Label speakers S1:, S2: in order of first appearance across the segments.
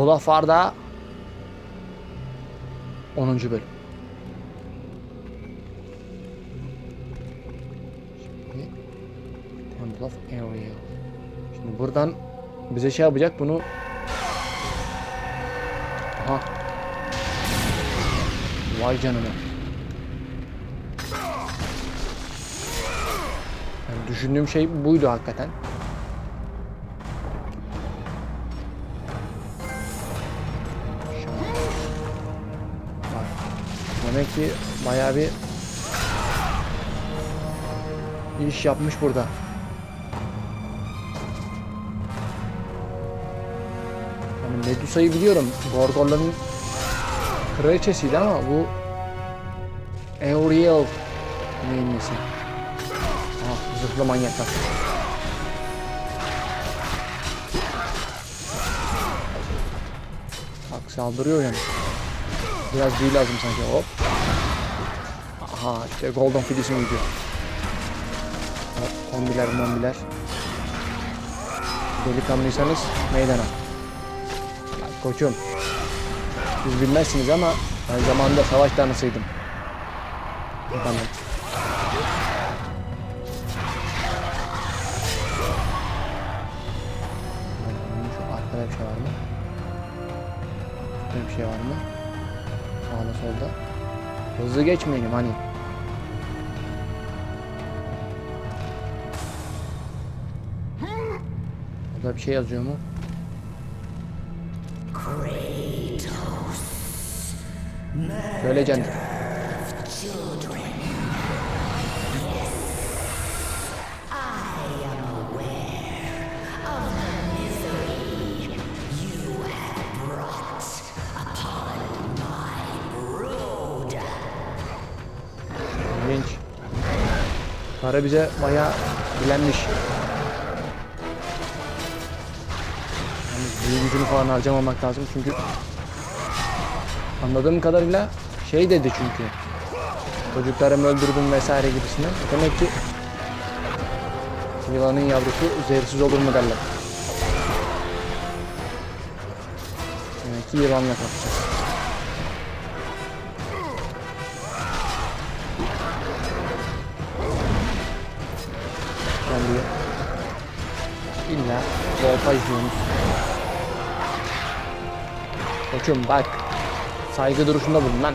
S1: God of War'da 10. bölüm. Şimdi Temple of Ariel. Şimdi buradan bize şey yapacak bunu Aha. Vay canına. Yani düşündüğüm şey buydu hakikaten. Demek ki bayağı bir iş yapmış burada. Yani Medusa'yı biliyorum. Gorgonların kraliçesiydi ama bu Euriel neyin nesi? Ah, zırhlı manyaklar. Bak saldırıyor yani. Biraz büyü lazım sanki. Hop. Aha işte Golden Fidis'in gücü. Hop, Kombiler mombiler. Delikanlıysanız meydana. Koçum. Siz bilmezsiniz ama ben zamanında savaş tanrısıydım. Tamam. Şu arkada bir şey var mı? Bir şey var mı? Solda. Hızlı geçmeyelim hani. Burada bir şey yazıyor mu? Söyleyeceksin. İlginç. Para bize bayağı bilenmiş. Yani büyü gücünü falan harcamamak lazım çünkü anladığım kadarıyla şey dedi çünkü çocuklarımı öldürdüm vesaire gibisinden. Demek ki yılanın yavrusu zehirsiz olur mu derler. Demek ki yılanla kapacağız. Geliyor. İlla voltaj diyormuş. Koçum bak. Saygı duruşunda bulun lan.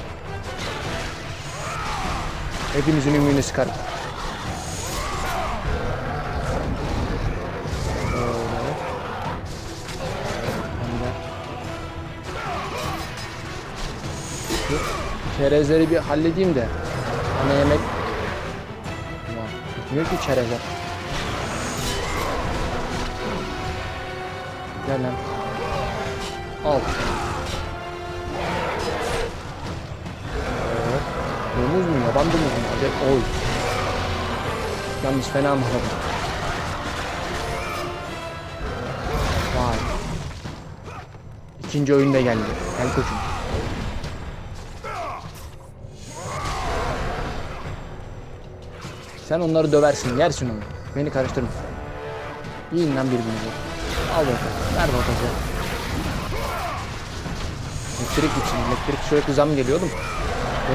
S1: Hepinizin ümüğünü sıkarım. Çerezleri bir halledeyim de ana yemek Ulan bitmiyor ki çerezler. Gel lan. Al. Evet. Domuz mu? Yaban domuz mu? Acayip oy. Yalnız fena mı? Vay. İkinci oyunda geldi. Gel koçum. Sen onları döversin, yersin onu. Beni karıştırma. Yiyin lan birbirinize. Al bakalım. Ver bakalım. Elektrik için. Elektrik sürekli zam geliyordum.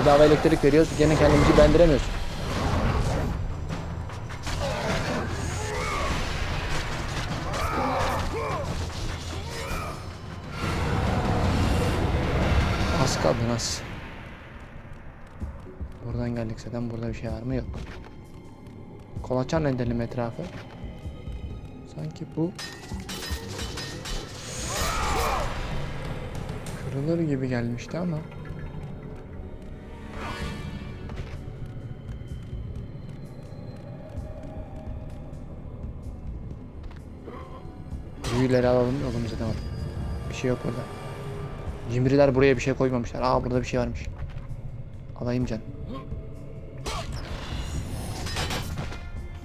S1: Bedava elektrik veriyoruz. Gene kendimizi bendiremiyoruz. Az kaldı az. Buradan geldik zaten. Burada bir şey var mı? Yok. Kolaçan edelim etrafı. Sanki bu kırılır gibi gelmişti ama Büyüleri alalım yolumuza devam. Bir şey yok burada. Cimriler buraya bir şey koymamışlar. Aa burada bir şey varmış. Alayım can.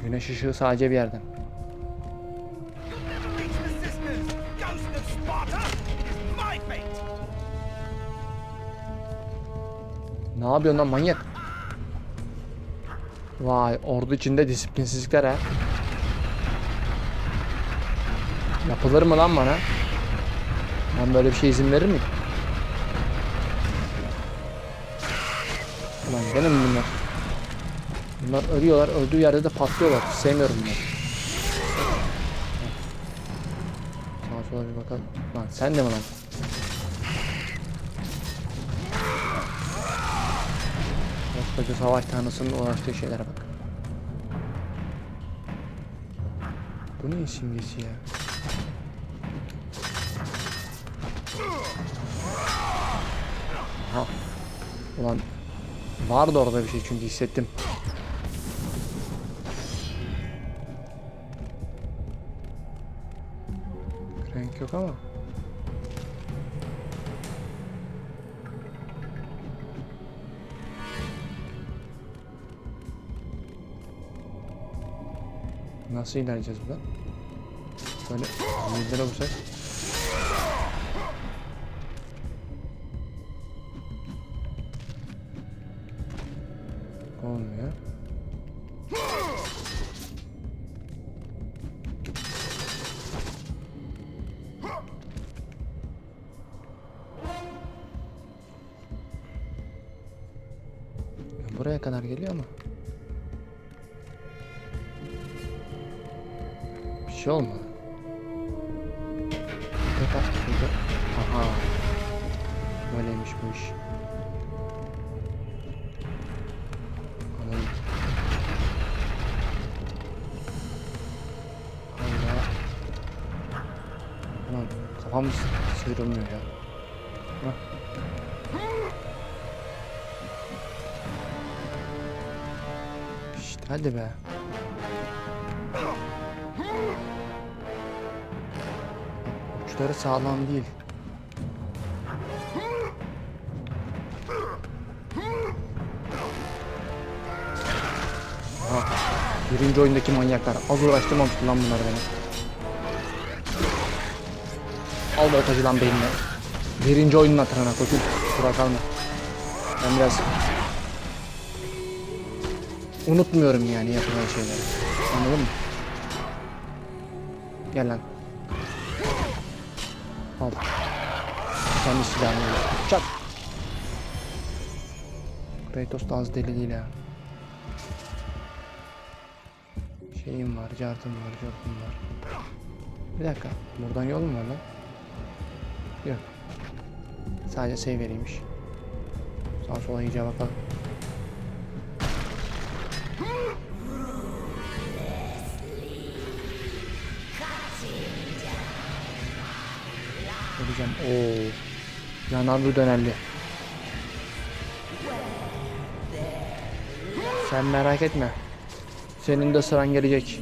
S1: Güneş ışığı sadece bir yerden. Ne yapıyorsun lan manyak? Vay ordu içinde disiplinsizlikler ha. Yapılır mı lan bana? Ben böyle bir şey izin verir miyim? Ulan gene mi bunlar? Bunlar ölüyorlar. Öldüğü yerde de patlıyorlar. Sevmiyorum bunları. Sağa sola bir bakalım. Lan sen de mi lan? Koskoca savaş tanrısının uğraştığı şeylere bak. Bu ne simgesi ya? Aha. Ulan vardı orada bir şey çünkü hissettim. Renk yok ama. Nasıl ilerleyeceğiz buradan? Böyle zilleri olursak. Olmuyor. Ya Buraya kadar geliyor ama. Şey olmadı. Tekrar şurada. Aha. Böyleymiş bu iş. Anladım. Hala. Ulan kafam sı- sıyrılmıyor ya. Hah. Hadi be. Uçları sağlam değil. Aha, birinci oyundaki manyaklar. Az uğraştırmamıştı lan bunlar beni. Al da ortacı lan beynine. Birinci oyunun hatırına koçum. Kusura kalma. Ben biraz... Unutmuyorum yani yapılan şeyleri. Anladın mı? Gel lan. Al. Kendi silahını. Çak. Kratos da az deli değil ha. Şeyim var, cartım var, cartım var. Bir dakika, buradan yol mu var lan? Yok. Sadece save veriymiş. Sağa sola iyice bakalım. Öleceğim. Oo. Yanarlı dönerli. Sen merak etme. Senin de sıran gelecek.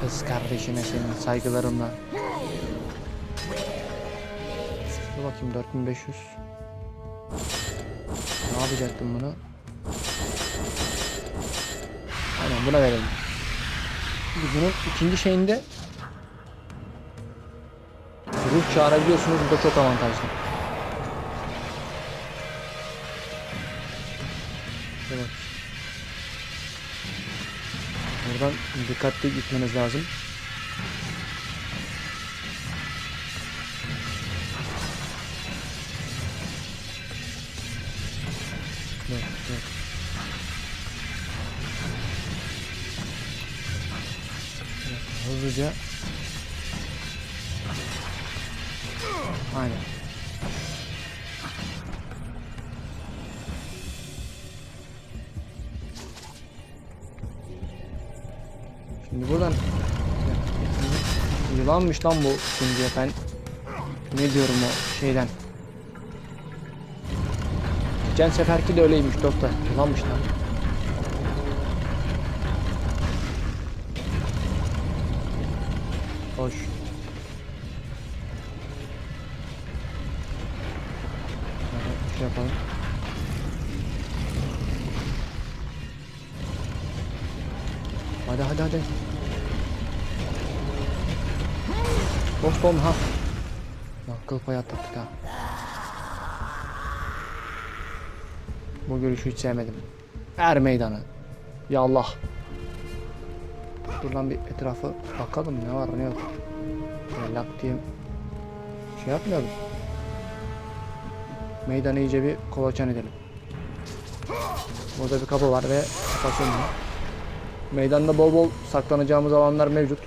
S1: Kız kardeşine senin saygılarımla. Dur bakayım 4500. Ne yapacaktım bunu? Aynen buna verelim. Bunun ikinci şeyinde ruh çağırabiliyorsunuz. Bu da çok avantajlı. Bak. Buradan dikkatli gitmeniz lazım. Hızlıca. Aynen. Şimdi buradan yılanmış lan bu şimdi ben ne diyorum o şeyden. Geçen seferki de öyleymiş doktor. Yılanmış lan. Şöyle bir şey yapalım. Hadi hadi hadi. Dost olma ha. Lan kıl payı atlattık ha. Bu görüşü hiç sevmedim. Er meydanı. Ya Allah. Şuradan bir etrafı bakalım ne var ne yok. Böyle lak diye şey yapmayalım. Meydanı iyice bir kolaçan edelim. Burada bir kapı var ve kapatın bunu. Meydanda bol bol saklanacağımız alanlar mevcut.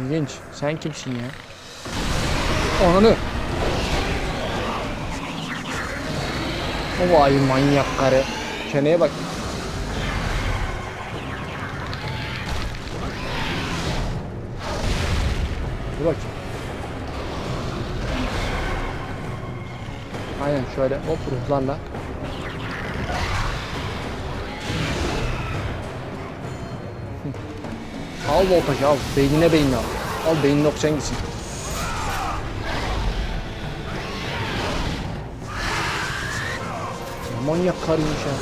S1: İlginç. Sen kimsin ya? Ananı. Vay manyak karı. Çeneye bak. Dur bakayım. Aynen şöyle hop ruhlarla. Al voltajı al. Beynine beynine al. Al beynin oksijen gitsin. Ne Manyak karıymış ya.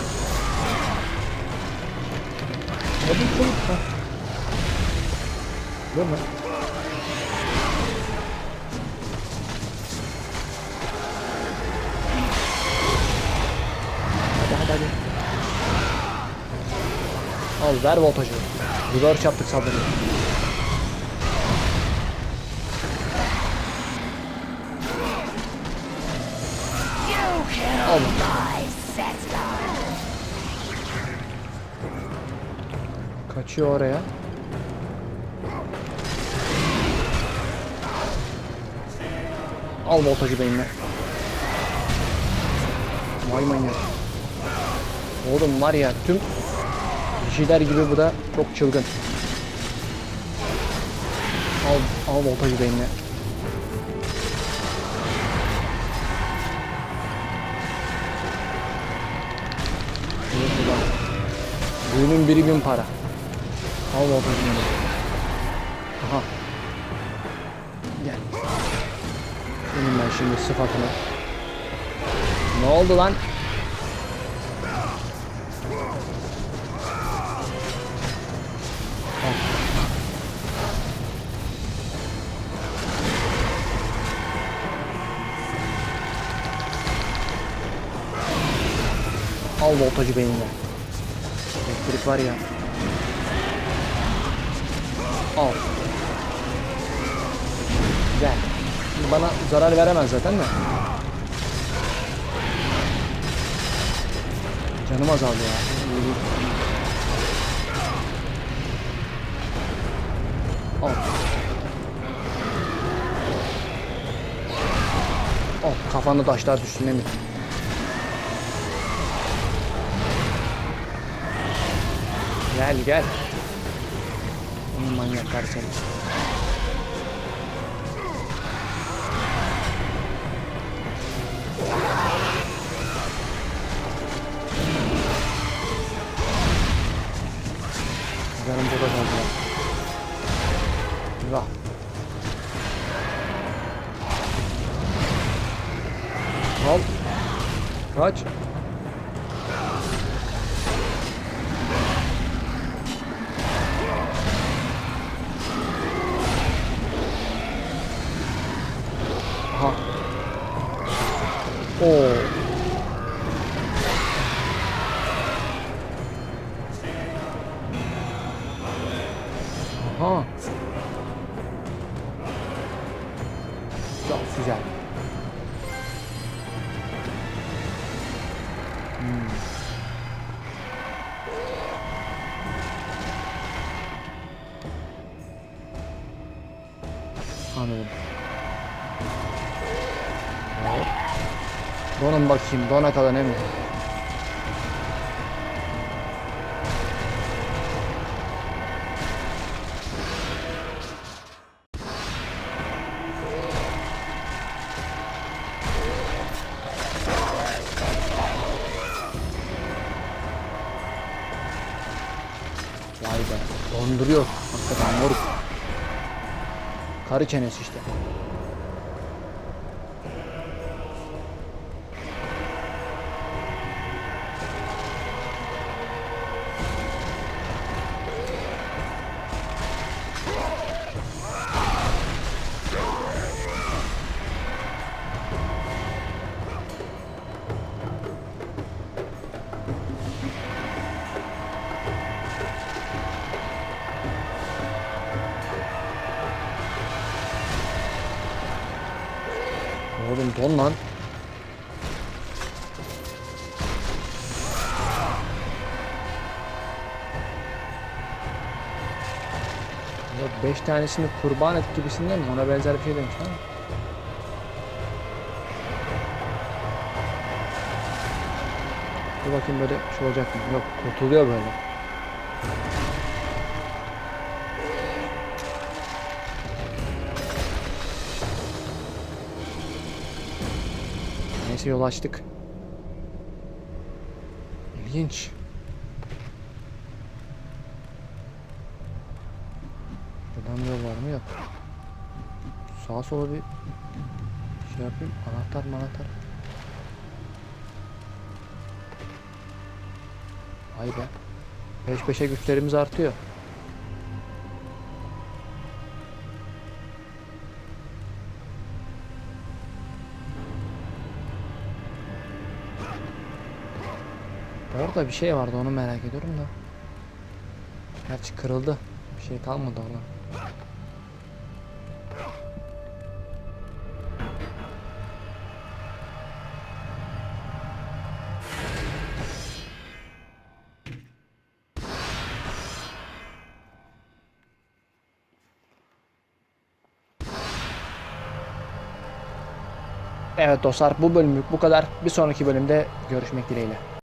S1: Hadi çabuk ha. Değil mi? Hadi hadi hadi. Al ver voltajı. Duvar çarptık sabırı. Al. Kaçıyor oraya. Al voltajı beynine. Vay manyak. Oğlum var ya tüm kişiler gibi bu da çok çılgın. Al, al voltajı da. Düğünün biri bin para. Al voltajı beynine. Aha. Gel. Senin ben şimdi sıfatını. Ne oldu lan? Al voltajı beynine. Elektrik var ya. Al. Güzel. Bana zarar veremez zaten de. Canım azaldı ya. Al. Al kafanı taşlar düşsün Emir. Gel gel. Onun manyaklar seni. Canım kaldı ya. Eyvah. Al. Kaç. Oo. Aha. Çok güzel. Hmm. Anladım. Hop. Donun bakayım. Dona kadar ne mi? Vay be. Donduruyor. Hakikaten moruk. Karı çenesi işte. Oğlum don lan. Yok 5 tanesini kurban et gibisinden mi? Ona benzer bir şey demiş ama. Dur bakayım böyle şey olacak mı? Yok kurtuluyor böyle. Neyse yol açtık. İlginç. Buradan yol var mı? Yok. Sağa sola bir şey yapayım. Anahtar manahtar. Vay be. Peş peşe güçlerimiz artıyor. Orada bir şey vardı onu merak ediyorum da. Gerçi kırıldı. Bir şey kalmadı orada. Evet dostlar bu bölümlük bu kadar. Bir sonraki bölümde görüşmek dileğiyle.